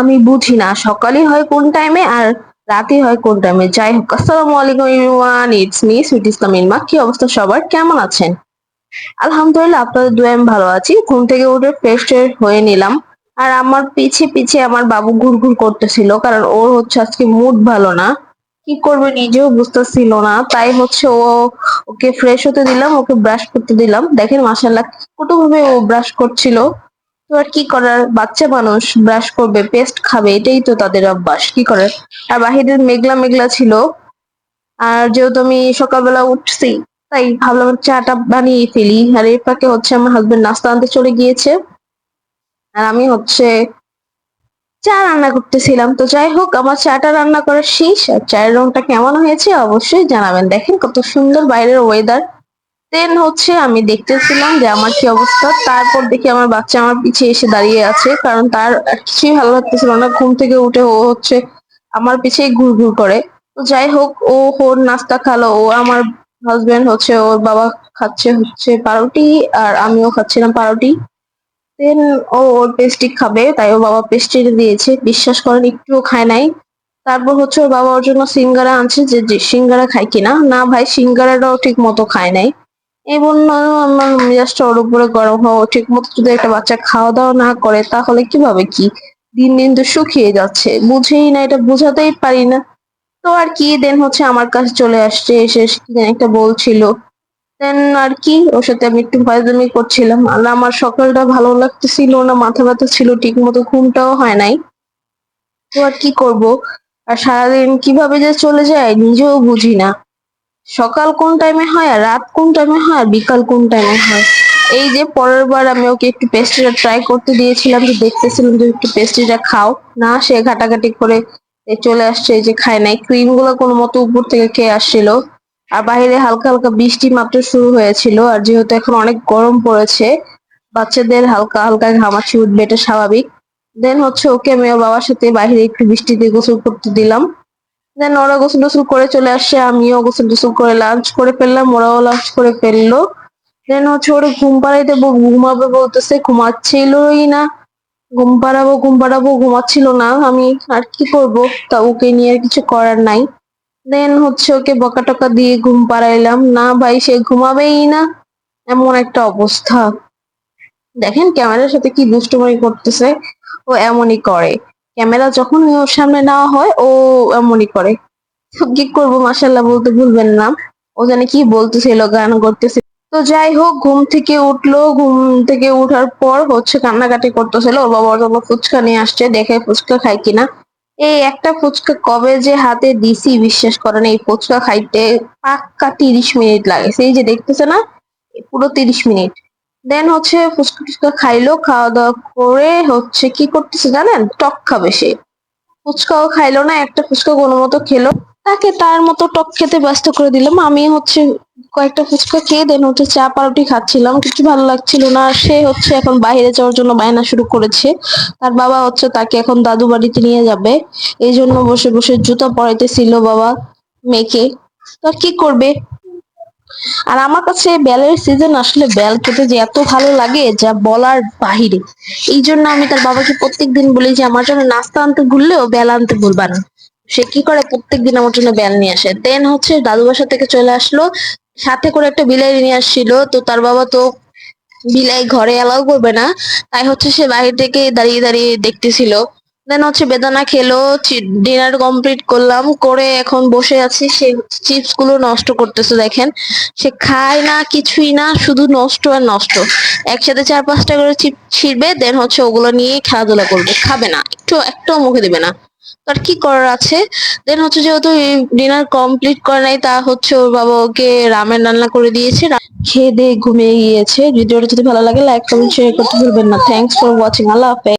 আমি বুঝি না, সকালে হয় কোন টাইমে আর রাতে হয় কোন টাইমে যাই হোক আসসালামু আলাইকুম ইটস মি সুইট ইসলাম ইনমা কি অবস্থা সবার? কেমন আছেন? আলহামদুলিল্লাহ, আপনাদের দুয়ে আমি ভালো আছি। ঘুম থেকে উঠে ফ্রেশ হয়ে নিলাম। আর আমার পিছে পিছে আমার বাবু ঘুরঘুর করতেছিল, কারণ ওর হচ্ছে আজকে মুড ভালো না। কি করবে নিজেও বুঝতেছিল না। তাই হচ্ছে ও ওকে ফ্রেশ হতে দিলাম, ওকে ব্রাশ করতে দিলাম। দেখেন মাসাল্লাহ কত ভাবে ও ব্রাশ করছিল। তো আর কি করার? বাচ্চা মানুষ ব্রাশ করবে পেস্ট খাবে, এটাই তো তাদের অভ্যাস। কি করার? আর বাহিরের মেঘলা মেঘলা ছিল। আর যেহেতু আমি সকালবেলা উঠছি, তাই ভাবলাম চাটা বানিয়ে ফেলি। আর এর ফাঁকে হচ্ছে আমার হাজবেন্ড নাস্তা আনতে চলে গিয়েছে। আর আমি হচ্ছে চা রান্না করতেছিলাম। তো যাই হোক, আমার চাটা রান্না করা শেষ। আর চায়ের রংটা কেমন হয়েছে অবশ্যই জানাবেন। দেখেন কত সুন্দর বাইরের ওয়েদার দেন হচ্ছে আমি দেখতেছিলাম যে আমার কি অবস্থা। তারপর দেখি আমার বাচ্চা আমার পিছে এসে দাঁড়িয়ে আছে, কারণ তার কিছুই ভালো লাগতেছিল না। ঘুম থেকে উঠে ও হচ্ছে আমার পিছেই ঘুর ঘুর করে। তো যাই হোক, ও ওর নাস্তা খালো। ও আমার হাজবেন্ড হচ্ছে ওর বাবা খাচ্ছে হচ্ছে পাউরুটি আর আমিও খাচ্ছিলাম পাউরুটি। দেন ও ওর পেস্টি খাবে, তাই ও বাবা পেস্টি দিয়েছে। বিশ্বাস করেন, একটুও খায় নাই। তারপর হচ্ছে ওর বাবা ওর জন্য সিঙ্গারা আনছে যে সিঙ্গারা খায় কিনা। না ভাই, সিঙ্গারাটাও ঠিক মতো খায় নাই। বন্য আমার মেজাজটা ওর উপরে গরম হওয়া ঠিক মতো যদি একটা বাচ্চা খাওয়া দাওয়া না করে, তাহলে কীভাবে কি? দিন দিন তো শুকিয়ে যাচ্ছে। বুঝেই না, এটা বোঝাতেই পারি না। তো আর কি দেন হচ্ছে আমার কাছে চলে আসছে, এসে একটা বলছিল। দেন আর কি, ওর সাথে আমি একটু ফাইজলামি করছিলাম। আর আমার সকালটা ভালো লাগতেছিল না, মাথা ব্যথা ছিল ঠিক মতো ঘুমটাও হয় নাই। তো আর কি করব? আর সারাদিন কীভাবে যে চলে যায়, নিজেও বুঝি না। সকাল কোন টাইমে হয় আর রাত কোন টাইমে হয় আর বিকাল কোন টাইমে হয়? এই যে পরের বার আমি ওকে একটু পেস্ট্রিটা ট্রাই করতে দিয়েছিলাম যে দেখতেছিলাম যে একটু পেস্ট্রিটা খাও। না, সে ঘাটাঘাটি করে চলে আসছে যে খায় নাই। ক্রিমগুলো কোনো মতো উপর থেকে খেয়ে আসছিল। আর বাইরে হালকা হালকা বৃষ্টি মাত্র শুরু হয়েছিল আর যেহেতু এখন অনেক গরম পড়েছে, বাচ্চাদের হালকা হালকা ঘামাচি উঠবে, এটা স্বাভাবিক। দেন হচ্ছে ওকে আমি ওর বাবার সাথে বাইরে একটু বৃষ্টিতে গোসল করতে দিলাম। দেন ওরা গোসল টোসল করে চলে আসছে আমিও গোসল টোসল করে লাঞ্চ করে ফেললাম, ওরাও লাঞ্চ করে ফেলল। দেন হচ্ছে ওরা ঘুম পাড়াইতে ঘুমাবে বলতেছে, ঘুমাচ্ছিলই না। ঘুম পাড়াবো ঘুম পাড়াবো, ঘুমাচ্ছিল না। আমি আর কি করব? তা ওকে নিয়ে আর কিছু করার নাই। দেন হচ্ছে ওকে বকা টকা দিয়ে ঘুম পাড়াইলাম। না ভাই, সে ঘুমাবেই না। এমন একটা অবস্থা। দেখেন ক্যামেরার সাথে কি দুষ্টুমি করতেছে। ও এমনই করে। ক্যামেরা যখন ওর সামনে নেওয়া হয়, ও এমনই করে। কি করব মাসাল্লাহ বলতে ভুলবেন না। ও জানে কি বলতেছিল গান করতেছিল তো যাই হোক, ঘুম থেকে উঠল। ঘুম থেকে উঠার পর হচ্ছে কান্নাকাটি করতেছিল ওর বাবা ওর ফুচকা নিয়ে আসছে। দেখে ফুচকা খাই কিনা। এই একটা ফুচকা কবে যে হাতে দিছি, বিশ্বাস করেন, এই ফুচকা খাইতে পাক্কা তিরিশ মিনিট লাগে। সেই যে দেখতেছে না, পুরো তিরিশ মিনিট। দেন হচ্ছে ফুচকা টুচকা খাইলো, খাওয়া দাওয়া করে হচ্ছে কি করতেছে জানেন? টক খাবে সে। ফুচকাও খাইলো না, একটা ফুচকা কোনো মতো খেলো। তাকে তার মতো টক খেতে ব্যস্ত করে দিলাম। আমি হচ্ছে কয়েকটা ফুচকা খেয়ে দেন হচ্ছে চা পাউরুটি খাচ্ছিলাম। কিছু ভালো লাগছিল না। সে হচ্ছে এখন বাইরে যাওয়ার জন্য বায়না শুরু করেছে। তার বাবা হচ্ছে তাকে এখন দাদু বাড়িতে নিয়ে যাবে। এই জন্য বসে বসে জুতা পরাইতেছিল বাবা মেয়েকে। তো কি করবে? আর আমার কাছে বেলের সিজন আসলে বেল খেতে যে এত ভালো লাগে যা বলার বাহিরে। এই জন্য আমি তার বাবাকে প্রত্যেকদিন বলি যে, আমার জন্য নাস্তা আনতে ভুললেও বেল আনতে ভুলবা না। সে কি করে প্রত্যেকদিন আমার জন্য বেল নিয়ে আসে। দেন হচ্ছে দাদু বাসা থেকে চলে আসলো, সাথে করে একটা বিলাই নিয়ে আসছিল। তো তার বাবা তো বিলাই ঘরে অ্যালাউ করবে না। তাই হচ্ছে সে বাইরে থেকে দাঁড়িয়ে দাঁড়িয়ে দেখতেছিল। দেন হচ্ছে বেদানা খেলো ডিনার কমপ্লিট করলাম, করে এখন বসে আছি সে চিপসগুলো নষ্ট করতেছে দেখেন। সে খায় না, কিছুই না, শুধু নষ্ট আর নষ্ট। একসাথে চার পাঁচটা করে চিপ ছিঁড়বে দেন হচ্ছে ওগুলো নিয়ে খেলাধুলা করবে, খাবে না, একটু, একটাও মুখে দিবে না। তার কি করার আছে? দেন হচ্ছে যেহেতু ডিনার কমপ্লিট করে নাই, তা হচ্ছে ওর বাবা ওকে রামেন রান্না করে দিয়েছে খেয়ে দিয়ে ঘুমিয়ে গিয়েছে। ভিডিওটা যদি ভালো লাগে লাইক কমেন্ট শেয়ার করতে ভুলবেন না। থ্যাংকস ফর ওয়াচিং আল্লাহ হাফেজ।